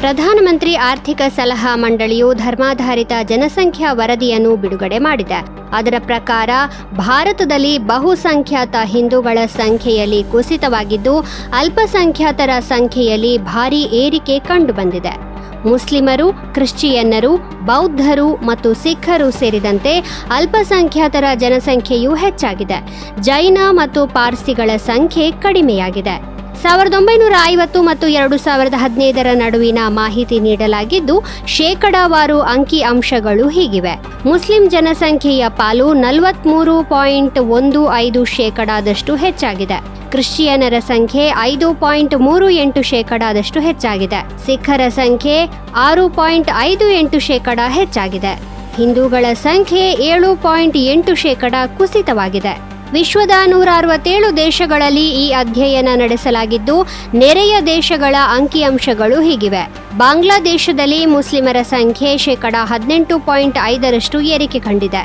ಪ್ರಧಾನಮಂತ್ರಿ ಆರ್ಥಿಕ ಸಲಹಾ ಮಂಡಳಿಯು ಧರ್ಮಾಧಾರಿತ ಜನಸಂಖ್ಯಾ ವರದಿಯನ್ನು ಬಿಡುಗಡೆ ಮಾಡಿದೆ. ಅದರ ಪ್ರಕಾರ, ಭಾರತದಲ್ಲಿ ಬಹುಸಂಖ್ಯಾತ ಹಿಂದೂಗಳ ಸಂಖ್ಯೆಯಲ್ಲಿ ಕುಸಿತವಾಗಿದ್ದು, ಅಲ್ಪಸಂಖ್ಯಾತರ ಸಂಖ್ಯೆಯಲ್ಲಿ ಭಾರೀ ಏರಿಕೆ ಕಂಡುಬಂದಿದೆ. ಮುಸ್ಲಿಮರು, ಕ್ರಿಶ್ಚಿಯನ್ನರು, ಬೌದ್ಧರು ಮತ್ತು ಸಿಖ್ಖರು ಸೇರಿದಂತೆ ಅಲ್ಪಸಂಖ್ಯಾತರ ಜನಸಂಖ್ಯೆಯೂ ಹೆಚ್ಚಾಗಿದೆ. ಜೈನ ಮತ್ತು ಪಾರ್ಸಿಗಳ ಸಂಖ್ಯೆ ಕಡಿಮೆಯಾಗಿದೆ. ಸಾವಿರದ ಒಂಬೈನೂರ ಐವತ್ತು ಮತ್ತು ಎರಡು ಸಾವಿರದ ಹದಿನೈದರ ನಡುವಿನ ಮಾಹಿತಿ ನೀಡಲಾಗಿದ್ದು, ಶೇಕಡಾವಾರು ಅಂಕಿ ಅಂಶಗಳು ಹೀಗಿವೆ. ಮುಸ್ಲಿಂ ಜನಸಂಖ್ಯೆಯ ಪಾಲು ನಲವತ್ಮೂರು ಪಾಯಿಂಟ್ ಒಂದು ಐದು ಶೇಕಡಾದಷ್ಟು ಹೆಚ್ಚಾಗಿದೆ. ಕ್ರಿಶ್ಚಿಯನರ ಸಂಖ್ಯೆ ಐದು ಪಾಯಿಂಟ್ ಮೂರು ಎಂಟು ಶೇಕಡಾದಷ್ಟು ಹೆಚ್ಚಾಗಿದೆ. ಸಿಖ್ಖರ ಸಂಖ್ಯೆ ಆರು ಪಾಯಿಂಟ್ ಐದು ಎಂಟು ಶೇಕಡ ಹೆಚ್ಚಾಗಿದೆ. ಹಿಂದೂಗಳ ಸಂಖ್ಯೆ ಏಳು ಪಾಯಿಂಟ್ ಎಂಟು ಶೇಕಡ ಕುಸಿತವಾಗಿದೆ. ವಿಶ್ವದ ನೂರ ಅರವತ್ತೇಳು ದೇಶಗಳಲ್ಲಿ ಈ ಅಧ್ಯಯನ ನಡೆಸಲಾಗಿದ್ದು ನೆರೆಯ ದೇಶಗಳ ಅಂಕಿಅಂಶಗಳು ಹೀಗಿವೆ. ಬಾಂಗ್ಲಾದೇಶದಲ್ಲಿ ಮುಸ್ಲಿಮರ ಸಂಖ್ಯೆ ಶೇಕಡ ಹದಿನೆಂಟು ಪಾಯಿಂಟ್ ಐದರಷ್ಟು ಏರಿಕೆ ಕಂಡಿದೆ.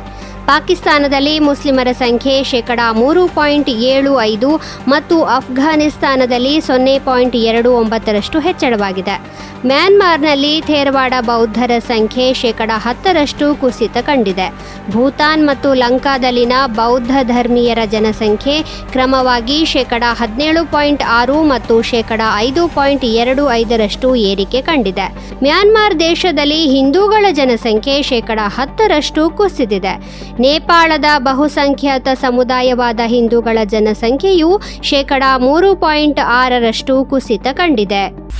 ಪಾಕಿಸ್ತಾನದಲ್ಲಿ ಮುಸ್ಲಿಮರ ಸಂಖ್ಯೆ ಶೇಕಡ ಮೂರು ಪಾಯಿಂಟ್ ಏಳು ಐದು ಮತ್ತು ಅಫ್ಘಾನಿಸ್ತಾನದಲ್ಲಿ ಸೊನ್ನೆ ಪಾಯಿಂಟ್ ಎರಡು ಒಂಬತ್ತರಷ್ಟು ಹೆಚ್ಚಳವಾಗಿದೆ. ಮ್ಯಾನ್ಮಾರ್ನಲ್ಲಿ ಥೇರವಾಡ ಬೌದ್ಧರ ಸಂಖ್ಯೆ ಶೇಕಡ ಹತ್ತರಷ್ಟು ಕುಸಿತ ಕಂಡಿದೆ. ಭೂತಾನ್ ಮತ್ತು ಲಂಕಾದಲ್ಲಿನ ಬೌದ್ಧ ಧರ್ಮೀಯರ ಜನಸಂಖ್ಯೆ ಕ್ರಮವಾಗಿ ಶೇಕಡ ಹದಿನೇಳು ಪಾಯಿಂಟ್ ಆರು ಮತ್ತು ಶೇಕಡ ಐದು ಪಾಯಿಂಟ್ ಎರಡು ಐದರಷ್ಟು ಏರಿಕೆ ಕಂಡಿದೆ. ಮ್ಯಾನ್ಮಾರ್ ದೇಶದಲ್ಲಿ ಹಿಂದೂಗಳ ಜನಸಂಖ್ಯೆ ಶೇಕಡ ಹತ್ತರಷ್ಟು ಕುಸಿದಿದೆ. ನೇಪಾಳದ ಬಹುಸಂಖ್ಯಾತ ಸಮುದಾಯವಾದ ಹಿಂದೂಗಳ ಜನಸಂಖ್ಯೆಯು ಶೇಕಡ ಮೂರು ಪಾಯಿಂಟ್ ಆರರಷ್ಟು ಕುಸಿತ ಕಂಡಿದೆ.